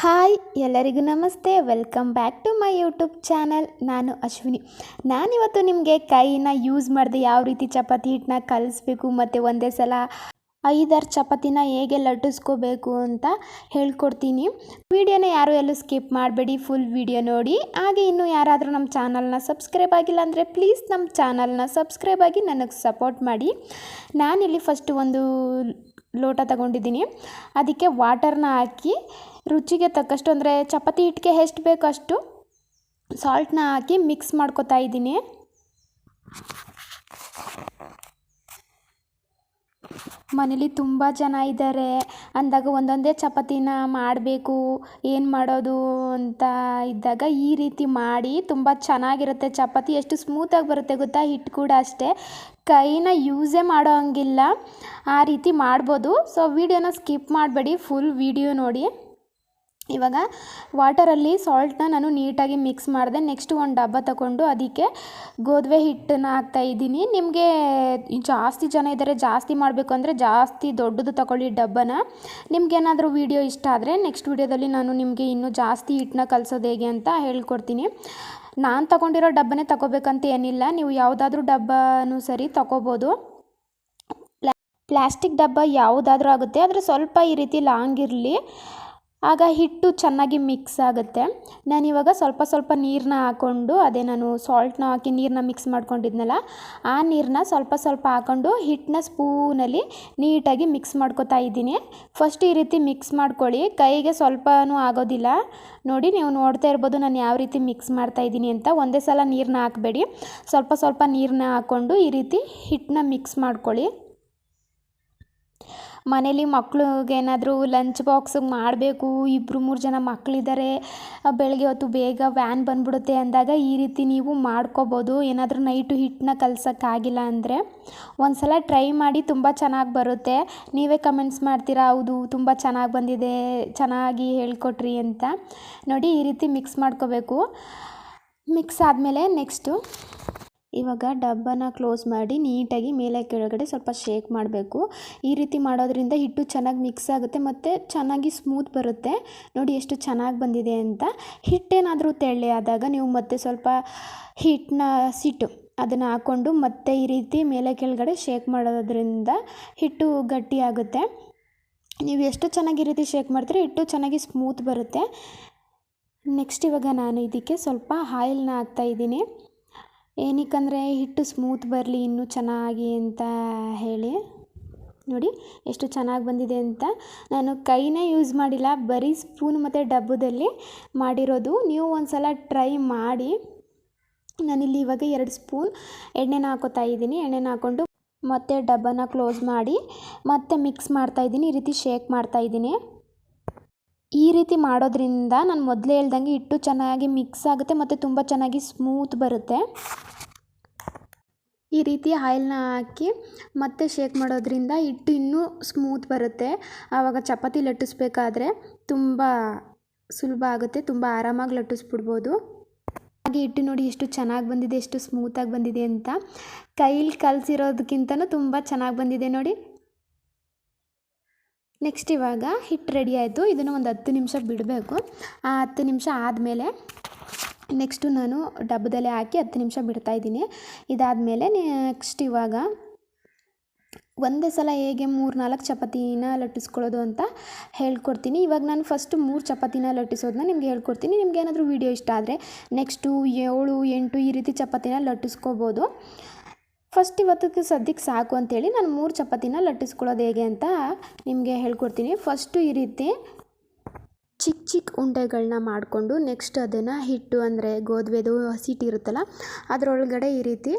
Hi, ಎಲ್ಲರಿಗೂ ನಮಸ್ತೆ. Welcome back to my YouTube channel ನಾನು ಅಶ್ವಿನಿ. ನಾನಿವತ್ತು ನಿಮಗೆ ಕೈನ ಯೂಸ್ ಮಾಡಿದೆ ಯಾವ ರೀತಿ ಚಪಾತಿ ಹಿಟ್ಟನ್ನ ಕಲಿಸ್ಬೇಕು ಮತ್ತು ಒಂದೇ ಸಲ ಐದಾರು ಚಪಾತಿನ ಹೇಗೆ ಲಟ್ಟಿಸ್ಕೋಬೇಕು ಅಂತ ಹೇಳ್ಕೊಡ್ತೀನಿ. ವಿಡಿಯೋನ ಯಾರು ಎಲ್ಲೂ ಸ್ಕಿಪ್ ಮಾಡಬೇಡಿ ಫುಲ್ ವಿಡಿಯೋ ನೋಡಿ. ಹಾಗೆ ಇನ್ನೂ ಯಾರಾದರೂ ನಮ್ಮ ಚಾನಲ್ನ ಸಬ್ಸ್ಕ್ರೈಬ್ ಆಗಿಲ್ಲ ಅಂದರೆ ಪ್ಲೀಸ್ ನಮ್ಮ ಚಾನಲ್ನ ಸಬ್ಸ್ಕ್ರೈಬ್ ಆಗಿ ನನಗೆ ಸಪೋರ್ಟ್ ಮಾಡಿ. ನಾನಿಲ್ಲಿ ಫಸ್ಟ್ ಒಂದು ಲೋಟ ತಗೊಂಡಿದ್ದೀನಿ. ಅದಕ್ಕೆ ವಾಟರ್ನ ಹಾಕಿ ರುಚಿಗೆ ತಕ್ಕಷ್ಟು ಅಂದರೆ ಚಪಾತಿ ಹಿಟ್ಟಿಗೆ ಎಷ್ಟು ಬೇಕು ಅಷ್ಟು ಸಾಲ್ಟನ್ನ ಹಾಕಿ ಮಿಕ್ಸ್ ಮಾಡ್ಕೊತಾ ಇದ್ದೀನಿ. ಮನೇಲಿ ತುಂಬ ಜನ ಇದ್ದಾರೆ. ಅಂದಾಗ ಒಂದೊಂದೇ ಚಪಾತಿನ ಮಾಡಬೇಕು, ಏನು ಮಾಡೋದು ಅಂತ ಇದ್ದಾಗ ಈ ರೀತಿ ಮಾಡಿ ತುಂಬ ಚೆನ್ನಾಗಿರುತ್ತೆ ಚಪಾತಿ. ಎಷ್ಟು ಸ್ಮೂತಾಗಿ ಬರುತ್ತೆ ಗೊತ್ತಾ? ಹಿಟ್ಟು ಕೂಡ ಅಷ್ಟೇ. ಕೈನ ಯೂಸೇ ಮಾಡೋ ಹಂಗಿಲ್ಲ. ಆ ರೀತಿ ಮಾಡ್ಬೋದು. ಸೊ ವಿಡಿಯೋನ ಸ್ಕಿಪ್ ಮಾಡಬೇಡಿ. ಫುಲ್ ವಿಡಿಯೋ ನೋಡಿ. ಇವಾಗ ವಾಟರಲ್ಲಿ ಸಾಲ್ಟನ್ನ ನಾನು ನೀಟಾಗಿ ಮಿಕ್ಸ್ ಮಾಡಿದೆ. ನೆಕ್ಸ್ಟ್ ಒಂದು ಡಬ್ಬ ತಗೊಂಡು ಅದಕ್ಕೆ ಗೋಧಿ ಹಿಟ್ಟನ್ನ ಹಾಕ್ತಾ ಇದ್ದೀನಿ. ನಿಮಗೆ ಜಾಸ್ತಿ ಜನ ಇದ್ದಾರೆ, ಜಾಸ್ತಿ ಮಾಡಬೇಕು ಅಂದರೆ ಜಾಸ್ತಿ ದೊಡ್ಡದು ತಗೊಳ್ಳಿ ಡಬ್ಬನ. ನಿಮ್ಗೇನಾದರೂ ವೀಡಿಯೋ ಇಷ್ಟ ಆದರೆ ನೆಕ್ಸ್ಟ್ ವೀಡಿಯೋದಲ್ಲಿ ನಾನು ನಿಮಗೆ ಇನ್ನೂ ಜಾಸ್ತಿ ಹಿಟ್ಟನ್ನ ಕಲಿಸೋದು ಹೇಗೆ ಅಂತ ಹೇಳ್ಕೊಡ್ತೀನಿ. ನಾನು ತಗೊಂಡಿರೋ ಡಬ್ಬನೇ ತಗೋಬೇಕಂತ ಏನಿಲ್ಲ. ನೀವು ಯಾವುದಾದ್ರೂ ಡಬ್ಬನೂ ಸರಿ ತಗೋಬೋದು. ಪ್ಲಾಸ್ಟಿಕ್ ಡಬ್ಬ ಯಾವುದಾದ್ರೂ ಆಗುತ್ತೆ. ಆದರೆ ಸ್ವಲ್ಪ ಈ ರೀತಿ ಲಾಂಗ್ ಇರಲಿ. ಆಗ ಹಿಟ್ಟು ಚೆನ್ನಾಗಿ ಮಿಕ್ಸ್ ಆಗುತ್ತೆ. ನಾನಿವಾಗ ಸ್ವಲ್ಪ ಸ್ವಲ್ಪ ನೀರನ್ನ ಹಾಕ್ಕೊಂಡು ಅದೇ ನಾನು ಸಾಲ್ಟ್ನ ಹಾಕಿ ನೀರನ್ನ ಮಿಕ್ಸ್ ಮಾಡ್ಕೊಂಡಿದ್ನಲ್ಲ, ಆ ನೀರನ್ನ ಸ್ವಲ್ಪ ಸ್ವಲ್ಪ ಹಾಕ್ಕೊಂಡು ಹಿಟ್ಟನ್ನ ಸ್ಪೂನಲ್ಲಿ ನೀಟಾಗಿ ಮಿಕ್ಸ್ ಮಾಡ್ಕೊತಾ ಇದ್ದೀನಿ. ಫಸ್ಟ್ ಈ ರೀತಿ ಮಿಕ್ಸ್ ಮಾಡ್ಕೊಳ್ಳಿ. ಕೈಗೆ ಸ್ವಲ್ಪನೂ ಆಗೋದಿಲ್ಲ. ನೋಡಿ ನೀವು ನೋಡ್ತಾ ಇರ್ಬೋದು ನಾನು ಯಾವ ರೀತಿ ಮಿಕ್ಸ್ ಮಾಡ್ತಾ ಇದ್ದೀನಿ ಅಂತ. ಒಂದೇ ಸಲ ನೀರನ್ನ ಹಾಕಬೇಡಿ. ಸ್ವಲ್ಪ ಸ್ವಲ್ಪ ನೀರನ್ನ ಹಾಕ್ಕೊಂಡು ಈ ರೀತಿ ಹಿಟ್ಟನ್ನ ಮಿಕ್ಸ್ ಮಾಡ್ಕೊಳ್ಳಿ. ಮನೇಲಿ ಮಕ್ಳಿಗೆ ಏನಾದರೂ ಲಂಚ್ ಬಾಕ್ಸಿಗೆ ಮಾಡಬೇಕು ಇಬ್ಬರು ಮೂರು ಜನ ಮಕ್ಕಳಿದ್ದಾರೆ ಬೆಳಗ್ಗೆ ಹೊತ್ತು ಬೇಗ ವ್ಯಾನ್ ಬಂದ್ಬಿಡುತ್ತೆ ಅಂದಾಗ ಈ ರೀತಿ ನೀವು ಮಾಡ್ಕೋಬೋದು. ಏನಾದರೂ ನೈಟು ಹಿಟ್ಟನ್ನ ಕಲ್ಸೋಕ್ಕಾಗಿಲ್ಲ ಅಂದರೆ ಒಂದು ಸಲ ಟ್ರೈ ಮಾಡಿ ತುಂಬ ಚೆನ್ನಾಗಿ ಬರುತ್ತೆ. ನೀವೇ ಕಮೆಂಟ್ಸ್ ಮಾಡ್ತೀರಾ, ಹೌದು, ತುಂಬ ಚೆನ್ನಾಗಿ ಬಂದಿದೆ, ಚೆನ್ನಾಗಿ ಹೇಳ್ಕೊಟ್ರಿ ಅಂತ. ನೋಡಿ ಈ ರೀತಿ ಮಿಕ್ಸ್ ಮಾಡ್ಕೋಬೇಕು. ಮಿಕ್ಸ್ ಆದಮೇಲೆ ನೆಕ್ಸ್ಟು ಇವಾಗ ಡಬ್ಬನ ಕ್ಲೋಸ್ ಮಾಡಿ ನೀಟಾಗಿ ಮೇಲೆ ಕೆಳಗಡೆ ಸ್ವಲ್ಪ ಶೇಕ್ ಮಾಡಬೇಕು. ಈ ರೀತಿ ಮಾಡೋದ್ರಿಂದ ಹಿಟ್ಟು ಚೆನ್ನಾಗಿ ಮಿಕ್ಸ್ ಆಗುತ್ತೆ ಮತ್ತು ಚೆನ್ನಾಗಿ ಸ್ಮೂತ್ ಬರುತ್ತೆ. ನೋಡಿ ಎಷ್ಟು ಚೆನ್ನಾಗಿ ಬಂದಿದೆ ಅಂತ. ಹಿಟ್ಟೇನಾದರೂ ತೆಳ್ಳೆ ಆದಾಗ ನೀವು ಮತ್ತೆ ಸ್ವಲ್ಪ ಹಿಟ್ಟನ್ನ ಸಿಟ್ಟು ಅದನ್ನು ಹಾಕ್ಕೊಂಡು ಮತ್ತೆ ಈ ರೀತಿ ಮೇಲೆ ಕೆಳಗಡೆ ಶೇಕ್ ಮಾಡೋದ್ರಿಂದ ಹಿಟ್ಟು ಗಟ್ಟಿಯಾಗುತ್ತೆ ನೀವು ಎಷ್ಟು ಚೆನ್ನಾಗಿ ರೀತಿ ಶೇಕ್ ಮಾಡ್ತೀರಿ ಹಿಟ್ಟು ಚೆನ್ನಾಗಿ ಸ್ಮೂತ್ ಬರುತ್ತೆ. ನೆಕ್ಸ್ಟ್ ಇವಾಗ ನಾನು ಇದಕ್ಕೆ ಸ್ವಲ್ಪ ಆಯಿಲ್ನ ಹಾಕ್ತಾಯಿದ್ದೀನಿ ಏನಕ್ಕಂದರೆ ಹಿಟ್ಟು ಸ್ಮೂತ್ ಬರಲಿ ಇನ್ನೂ ಚೆನ್ನಾಗಿ ಅಂತ ಹೇಳಿ. ನೋಡಿ ಎಷ್ಟು ಚೆನ್ನಾಗಿ ಬಂದಿದೆ ಅಂತ. ನಾನು ಕೈನೇ ಯೂಸ್ ಮಾಡಿಲ್ಲ, ಬರೀ ಸ್ಪೂನ್ ಮತ್ತು ಡಬ್ಬದಲ್ಲಿ ಮಾಡಿರೋದು. ನೀವು ಒಂದು ಸಲ ಟ್ರೈ ಮಾಡಿ. ನಾನಿಲ್ಲಿ ಇವಾಗ ಎರಡು ಸ್ಪೂನ್ ಎಣ್ಣೆನ ಹಾಕೋತಾ ಇದ್ದೀನಿ. ಎಣ್ಣೆನ ಹಾಕ್ಕೊಂಡು ಮತ್ತೆ ಡಬ್ಬನ ಕ್ಲೋಸ್ ಮಾಡಿ ಮತ್ತೆ ಮಿಕ್ಸ್ ಮಾಡ್ತಾಯಿದ್ದೀನಿ ಈ ರೀತಿ ಶೇಕ್ ಮಾಡ್ತಾಯಿದ್ದೀನಿ ಈ ರೀತಿ ಮಾಡೋದ್ರಿಂದ ನಾನು ಮೊದಲೇ ಹೇಳ್ದಂಗೆ ಹಿಟ್ಟು ಚೆನ್ನಾಗಿ ಮಿಕ್ಸ್ ಆಗುತ್ತೆ ಮತ್ತು ತುಂಬ ಚೆನ್ನಾಗಿ ಸ್ಮೂತ್ ಬರುತ್ತೆ. ಈ ರೀತಿ ಆಯಿಲ್ನ ಹಾಕಿ ಮತ್ತೆ ಶೇಕ್ ಮಾಡೋದ್ರಿಂದ ಹಿಟ್ಟು ಇನ್ನೂ ಸ್ಮೂತ್ ಬರುತ್ತೆ. ಆವಾಗ ಚಪಾತಿ ಲಟ್ಟಿಸ್ಬೇಕಾದ್ರೆ ತುಂಬ ಸುಲಭ ಆಗುತ್ತೆ, ತುಂಬ ಆರಾಮಾಗಿ ಲಟ್ಟಿಸ್ಬಿಡ್ಬೋದು. ಹಾಗೆ ಹಿಟ್ಟು ನೋಡಿ ಎಷ್ಟು ಚೆನ್ನಾಗಿ ಬಂದಿದೆ, ಎಷ್ಟು ಸ್ಮೂತಾಗಿ ಬಂದಿದೆ ಅಂತ. ಕೈಲಿ ಕಲಸಿರೋದಕ್ಕಿಂತನೂ ತುಂಬ ಚೆನ್ನಾಗಿ ಬಂದಿದೆ ನೋಡಿ. ನೆಕ್ಸ್ಟ್ ಇವಾಗ ಹಿಟ್ಟು ರೆಡಿ ಆಯಿತು. ಇದನ್ನು ಒಂದು ಹತ್ತು ನಿಮಿಷ ಬಿಡಬೇಕು. ಆ ಹತ್ತು ನಿಮಿಷ ಆದಮೇಲೆ ನೆಕ್ಸ್ಟು ನಾನು ಡಬ್ಬದಲ್ಲೇ ಹಾಕಿ ಹತ್ತು ನಿಮಿಷ ಬಿಡ್ತಾಯಿದ್ದೀನಿ ಇದಾದಮೇಲೆ ನೆಕ್ಸ್ಟ್ ಇವಾಗ ಒಂದೇ ಸಲ ಹೇಗೆ ಮೂರು ನಾಲ್ಕು ಚಪಾತಿನ ಲಟ್ಟಿಸ್ಕೊಳ್ಳೋದು ಅಂತ ಹೇಳ್ಕೊಡ್ತೀನಿ. ಇವಾಗ ನಾನು ಫಸ್ಟು ಮೂರು ಚಪಾತಿನ ಲಟ್ಟಿಸೋದನ್ನ ನಿಮ್ಗೆ ಹೇಳ್ಕೊಡ್ತೀನಿ. ನಿಮ್ಗೆ ಏನಾದರೂ ವೀಡಿಯೋ ಇಷ್ಟ ಆದರೆ ನೆಕ್ಸ್ಟು ಏಳು, ಎಂಟು ಈ ರೀತಿ ಚಪಾತಿನ ಲಟ್ಟಿಸ್ಕೋಬೋದು. ಫಸ್ಟ್ ಇವತ್ತಕ್ಕೆ ಸದ್ಯಕ್ಕೆ ಸಾಕು ಅಂತೇಳಿ ನಾನು ಮೂರು ಚಪಾತಿನ ಲಟ್ಟಿಸ್ಕೊಳ್ಳೋದು ಹೇಗೆ ಅಂತ ನಿಮಗೆ ಹೇಳ್ಕೊಡ್ತೀನಿ. ಫಸ್ಟು ಈ ರೀತಿ ಚಿಕ್ಕ ಚಿಕ್ಕ ಉಂಡೆಗಳನ್ನ ಮಾಡಿಕೊಂಡು ನೆಕ್ಸ್ಟ್ ಅದನ್ನು ಹಿಟ್ಟು ಅಂದರೆ ಗೋಧುವೆದು ಹಸಿಟ್ಟು ಇರುತ್ತಲ್ಲ, ಅದರೊಳಗಡೆ ಈ ರೀತಿ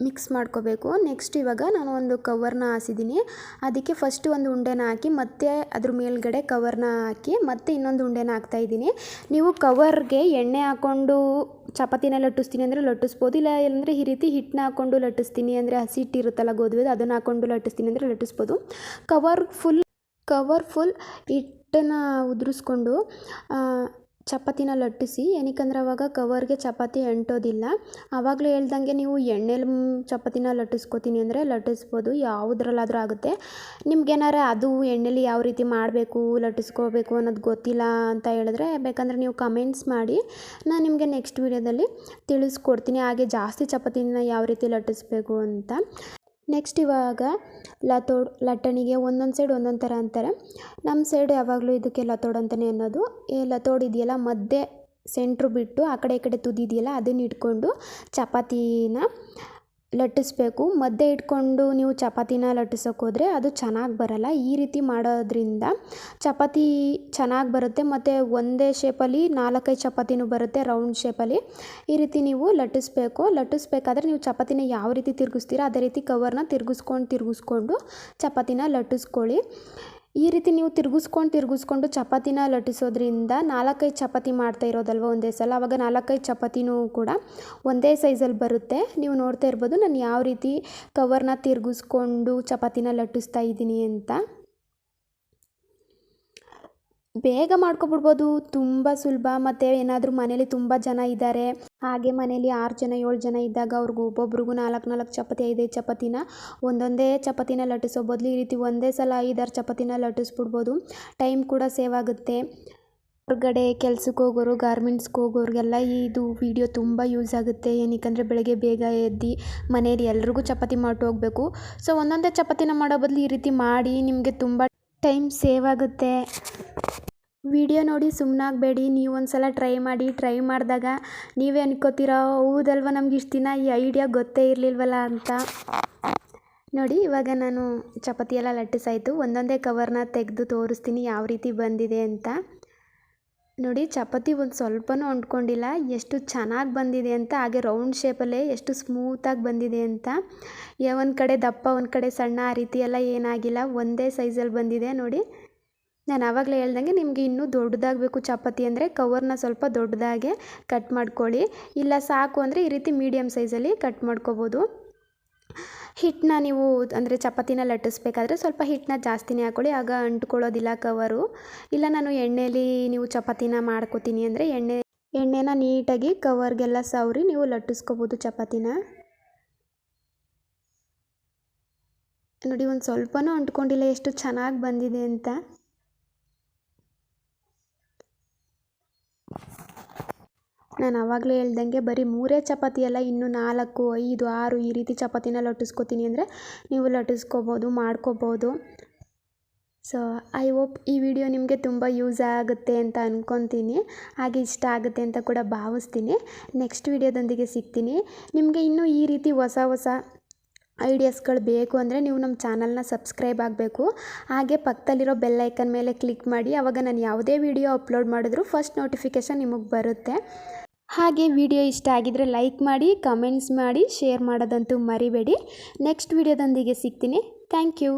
ಮಿಕ್ಸ್ ಮಾಡ್ಕೋಬೇಕು. ನೆಕ್ಸ್ಟ್ ಇವಾಗ ನಾನು ಒಂದು ಕವರ್ನ ಹಾಸಿದ್ದೀನಿ ಅದಕ್ಕೆ ಫಸ್ಟ್ ಒಂದು ಉಂಡೆನ ಹಾಕಿ ಮತ್ತೆ ಅದ್ರ ಮೇಲ್ಗಡೆ ಕವರ್ನ ಹಾಕಿ ಮತ್ತೆ ಇನ್ನೊಂದು ಉಂಡೆನ ಹಾಕ್ತಾಯಿದ್ದೀನಿ ನೀವು ಕವರ್ಗೆ ಎಣ್ಣೆ ಹಾಕ್ಕೊಂಡು ಚಪಾತಿನ ಲಟ್ಟಿಸ್ತೀನಿ ಅಂದರೆ ಲಟ್ಟಿಸ್ಬೋದು, ಇಲ್ಲ ಅಂದರೆ ಈ ರೀತಿ ಹಿಟ್ಟನ್ನ ಹಾಕ್ಕೊಂಡು ಲಟ್ಟಿಸ್ತೀನಿ ಅಂದರೆ ಹಸಿ ಹಿಟ್ಟಿರುತ್ತಲ್ಲ ಗೋಧುವೆದು ಅದನ್ನು ಹಾಕ್ಕೊಂಡು ಲಟ್ಟಿಸ್ತೀನಿ ಅಂದರೆ ಲಟ್ಟಿಸ್ಬೋದು. ಕವರ್ ಫುಲ್ ಕವರ್ ಫುಲ್ ಹಿಟ್ಟನ್ನು ಉದುರಿಸ್ಕೊಂಡು ಚಪಾತಿನ ಲಟ್ಟಿಸಿ ಏನಕ್ಕಂದ್ರೆ ಅವಾಗ ಕವರ್ಗೆ ಚಪಾತಿ ಅಂಟೋದಿಲ್ಲ. ಆವಾಗಲೇ ಹೇಳ್ದಂಗೆ ನೀವು ಎಣ್ಣೆಲಿ ಚಪಾತಿನ ಲಟ್ಟಿಸ್ಕೊತೀನಿ ಅಂದರೆ ಲಟ್ಟಿಸ್ಬೋದು, ಯಾವುದ್ರಲ್ಲಾದರೂ ಆಗುತ್ತೆ. ನಿಮ್ಗೇನಾರ ಅದು ಎಣ್ಣೆಲಿ ಯಾವ ರೀತಿ ಮಾಡಬೇಕು, ಲಟ್ಟಿಸ್ಕೋಬೇಕು ಅನ್ನೋದು ಗೊತ್ತಿಲ್ಲ ಅಂತ ಹೇಳಿದ್ರೆ ಬೇಕಂದರೆ ನೀವು ಕಮೆಂಟ್ಸ್ ಮಾಡಿ. ನಾನು ನಿಮಗೆ ನೆಕ್ಸ್ಟ್ ವೀಡಿಯೋದಲ್ಲಿ ತಿಳಿಸ್ಕೊಡ್ತೀನಿ, ಹಾಗೆ ಜಾಸ್ತಿ ಚಪಾತಿನ ಯಾವ ರೀತಿ ಲಟ್ಟಿಸ್ಬೇಕು ಅಂತ. ನೆಕ್ಸ್ಟ್ ಇವಾಗ ಲತೋಡ್ ಲಟ್ಟಣಿಗೆ ಒಂದೊಂದು ಸೈಡ್ ಒಂದೊಂದು ಥರ ಅಂತಾರೆ. ನಮ್ಮ ಸೈಡ್ ಯಾವಾಗಲೂ ಇದಕ್ಕೆ ಲತೋಡ್ ಅಂತಲೇ ಅನ್ನೋದು. ಈ ಲತೋಡ್ ಇದೆಯಲ್ಲ, ಮಧ್ಯೆ ಸೆಂಟ್ರು ಬಿಟ್ಟು ಆ ಕಡೆ ಈ ಕಡೆ ತುದಿ ಇದೆಯಲ್ಲ, ಅದನ್ನ ಇಟ್ಕೊಂಡು ಚಪಾತಿನ ಲಟ್ಟಿಸ್ಬೇಕು. ಮಧ್ಯೆ ಇಟ್ಕೊಂಡು ನೀವು ಚಪಾತಿನ ಲಟ್ಟಿಸೋಕೆ ಹೋದರೆ ಅದು ಚೆನ್ನಾಗಿ ಬರಲ್ಲ. ಈ ರೀತಿ ಮಾಡೋದ್ರಿಂದ ಚಪಾತಿ ಚೆನ್ನಾಗಿ ಬರುತ್ತೆ ಮತ್ತು ಒಂದೇ ಶೇಪಲ್ಲಿ ನಾಲ್ಕೈದು ಚಪಾತಿನೂ ಬರುತ್ತೆ ರೌಂಡ್ ಶೇಪಲ್ಲಿ ಈ ರೀತಿ ನೀವು ಲಟ್ಟಿಸ್ಬೇಕು. ಲಟ್ಟಿಸ್ಬೇಕಾದ್ರೆ ನೀವು ಚಪಾತಿನ ಯಾವ ರೀತಿ ತಿರುಗಿಸ್ತೀರ, ಅದೇ ರೀತಿ ಕವರ್ನ ತಿರುಗಿಸ್ಕೊಂಡು ತಿರುಗಿಸ್ಕೊಂಡು ಚಪಾತಿನ ಲಟ್ಟಿಸ್ಕೊಳ್ಳಿ. ಈ ರೀತಿ ನೀವು ತಿರುಗಿಸ್ಕೊಂಡು ತಿರುಗಿಸ್ಕೊಂಡು ಚಪಾತಿನ ಲಟ್ಟಿಸೋದ್ರಿಂದ ನಾಲ್ಕೈದು ಚಪಾತಿ ಮಾಡ್ತಾ ಇರೋದಲ್ವ ಒಂದೇ ಸಲ? ಆವಾಗ ನಾಲ್ಕೈದು ಚಪಾತಿನೂ ಕೂಡ ಒಂದೇ ಸೈಜಲ್ಲಿ ಬರುತ್ತೆ. ನೀವು ನೋಡ್ತಾ ಇರ್ಬೋದು, ನಾನು ಯಾವ ರೀತಿ ಕವರ್ನ ತಿರುಗಿಸ್ಕೊಂಡು ಚಪಾತಿನ ಲಟ್ಟಿಸ್ತಾ ಇದ್ದೀನಿ ಅಂತ. ಬೇಗ ಮಾಡ್ಕೊಬಿಡ್ಬೋದು. ತುಂಬ ಸುಲಭ. ಮತ್ತು ಏನಾದರೂ ಮನೇಲಿ ತುಂಬ ಜನ ಇದ್ದಾರೆ ಹಾಗೆ ಮನೇಲಿ ಆರು ಜನ, ಏಳು ಜನ ಇದ್ದಾಗ ಅವ್ರಿಗೆ ಒಬ್ಬೊಬ್ರಿಗೂ ನಾಲ್ಕು ನಾಲ್ಕು ಚಪಾತಿ ಐದೈದು ಚಪಾತಿನ ಒಂದೊಂದೇ ಚಪಾತಿನ ಲಟ್ಟಿಸೋ ಬದಲು ಈ ರೀತಿ ಒಂದೇ ಸಲ ಐದಾರು ಚಪಾತಿನ ಲಟ್ಟಿಸ್ಬಿಡ್ಬೋದು. ಟೈಮ್ ಕೂಡ ಸೇವ್ ಆಗುತ್ತೆ. ಹೊರಗಡೆ ಕೆಲ್ಸಕ್ಕೆ ಹೋಗೋರು, ಗಾರ್ಮೆಂಟ್ಸ್ಗೆ ಹೋಗೋರಿಗೆಲ್ಲ ಇದು ವಿಡಿಯೋ ತುಂಬ ಯೂಸ್ ಆಗುತ್ತೆ. ಏನಕ್ಕಂದರೆ ಬೆಳಗ್ಗೆ ಬೇಗ ಎದ್ದು ಮನೆಯಲ್ಲಿ ಎಲ್ರಿಗೂ ಚಪಾತಿ ಮಾಡಿ ಹೋಗಬೇಕು. ಸೊ, ಒಂದೊಂದೇ ಚಪಾತಿನ ಮಾಡೋ ಬದಲು ಈ ರೀತಿ ಮಾಡಿ ನಿಮಗೆ ತುಂಬ ಟೈಮ್ ಸೇವ್ ಆಗುತ್ತೆ. ವಿಡಿಯೋ ನೋಡಿ ಸುಮ್ಮನಾಗಬೇಡಿ ನೀವು ಒಂದು ಸಲ ಟ್ರೈ ಮಾಡಿ, ಟ್ರೈ ಮಾಡಿದಾಗ ನೀವೇ ಅನ್ಕೋತೀರ, ಹೌದಲ್ವ ನಮ್ಗೆ ಇಷ್ಟು ದಿನ ಈ ಐಡಿಯಾ ಗೊತ್ತೇ ಇರಲಿಲ್ವಲ್ಲ ಅಂತ. ನೋಡಿ, ಇವಾಗ ನಾನು ಚಪಾತಿ ಎಲ್ಲ ಲಟ್ಟಿಸಾಯಿತು, ಒಂದೊಂದೇ ಕವರ್ನ ತೆಗೆದು ತೋರಿಸ್ತೀನಿ ಯಾವ ರೀತಿ ಬಂದಿದೆ ಅಂತ. ನೋಡಿ, ಚಪಾತಿ ಒಂದು ಸ್ವಲ್ಪನೂ ಅಂಟ್ಕೊಂಡಿಲ್ಲ, ಎಷ್ಟು ಚೆನ್ನಾಗಿ ಬಂದಿದೆ ಅಂತ, ಹಾಗೆ ರೌಂಡ್ ಶೇಪಲ್ಲೇ ಎಷ್ಟು ಸ್ಮೂತಾಗಿ ಬಂದಿದೆ ಅಂತ. ಒಂದು ಕಡೆ ದಪ್ಪ, ಒಂದು ಕಡೆ ಸಣ್ಣ, ಆ ರೀತಿ ಎಲ್ಲ ಏನಾಗಿಲ್ಲ, ಒಂದೇ ಸೈಜಲ್ಲಿ ಬಂದಿದೆ, ನೋಡಿ. ನಾನು ಆವಾಗಲೇ ಹೇಳ್ದಂಗೆ ನಿಮಗೆ ಇನ್ನೂ ದೊಡ್ಡದಾಗಬೇಕು ಚಪಾತಿ ಅಂದರೆ ಕವರ್ನ ಸ್ವಲ್ಪ ದೊಡ್ಡದಾಗೆ ಕಟ್ ಮಾಡ್ಕೊಳ್ಳಿ. ಇಲ್ಲ ಸಾಕು ಅಂದರೆ ಈ ರೀತಿ ಮೀಡಿಯಮ್ ಸೈಜಲ್ಲಿ ಕಟ್ ಮಾಡ್ಕೋಬೋದು. ಹಿಟ್ಟನ್ನ ನೀವು ಅಂದರೆ ಚಪಾತಿನ ಲಟ್ಟಿಸ್ಬೇಕಾದ್ರೆ ಸ್ವಲ್ಪ ಹಿಟ್ಟನ್ನ ಜಾಸ್ತಿನೇ ಹಾಕ್ಕೊಳ್ಳಿ ಆಗ ಅಂಟ್ಕೊಳ್ಳೋದಿಲ್ಲ ಕವರು. ಇಲ್ಲ ನಾನು ಎಣ್ಣೆಲಿ ನೀವು ಚಪಾತಿನ ಮಾಡ್ಕೋತೀನಿ ಅಂದರೆ ಎಣ್ಣೆ, ಎಣ್ಣೆನ ನೀಟಾಗಿ ಕವರ್ಗೆಲ್ಲ ಸವರಿ ನೀವು ಲಟ್ಟಿಸ್ಕೋಬೋದು ಚಪಾತಿನ. ನೋಡಿ ಒಂದು ಸ್ವಲ್ಪನೂ ಅಂಟ್ಕೊಂಡಿಲ್ಲ ಎಷ್ಟು ಚೆನ್ನಾಗಿ ಬಂದಿದೆ ಅಂತ. ನಾನು ಆವಾಗಲೇ ಹೇಳ್ದಂಗೆ ಬರೀ ಮೂರೇ ಚಪಾತಿ ಅಲ್ಲ, ಇನ್ನೂ ನಾಲ್ಕು, ಐದು, ಆರು ಈ ರೀತಿ ಚಪಾತಿನ ಲಟ್ಟಿಸ್ಕೊತೀನಿ ಅಂದರೆ ನೀವು ಲಟ್ಟಿಸ್ಕೋಬೋದು, ಮಾಡ್ಕೋಬೋದು. ಸೊ ಐ ಹೋಪ್ ಈ ವಿಡಿಯೋ ನಿಮಗೆ ತುಂಬ ಯೂಸ್ ಆಗುತ್ತೆ ಅಂತ ಅಂದ್ಕೊತೀನಿ ಹಾಗೆ ಇಷ್ಟ ಆಗುತ್ತೆ ಅಂತ ಕೂಡ ಭಾವಿಸ್ತೀನಿ. ನೆಕ್ಸ್ಟ್ ವಿಡಿಯೋದೊಂದಿಗೆ ಸಿಗ್ತೀನಿ. ನಿಮಗೆ ಇನ್ನೂ ಈ ರೀತಿ ಹೊಸ ಹೊಸ ಐಡಿಯಾಸ್ಗಳು ಬೇಕು ಅಂದರೆ ನೀವು ನಮ್ಮ ಚಾನಲ್ನ ಸಬ್ಸ್ಕ್ರೈಬ್ ಆಗಬೇಕು. ಹಾಗೆ ಪಕ್ಕದಲ್ಲಿರೋ ಬೆಲ್ಲೈಕನ್ ಮೇಲೆ ಕ್ಲಿಕ್ ಮಾಡಿ ಆವಾಗ ನಾನು ಯಾವುದೇ ವಿಡಿಯೋ ಅಪ್ಲೋಡ್ ಮಾಡಿದ್ರು ಫಸ್ಟ್ ನೋಟಿಫಿಕೇಷನ್ ನಿಮಗೆ ಬರುತ್ತೆ. ಹಾಗೆ ವಿಡಿಯೋ ಇಷ್ಟ ಆಗಿದ್ರೆ ಲೈಕ್ ಮಾಡಿ, ಕಮೆಂಟ್ಸ್ ಮಾಡಿ, ಶೇರ್ ಮಾಡೋದಂತೂ ಮರಿಬೇಡಿ. ನೆಕ್ಸ್ಟ್ ವಿಡಿಯೋದೊಂದಿಗೆ ಸಿಗ್ತೀನಿ. Thank you.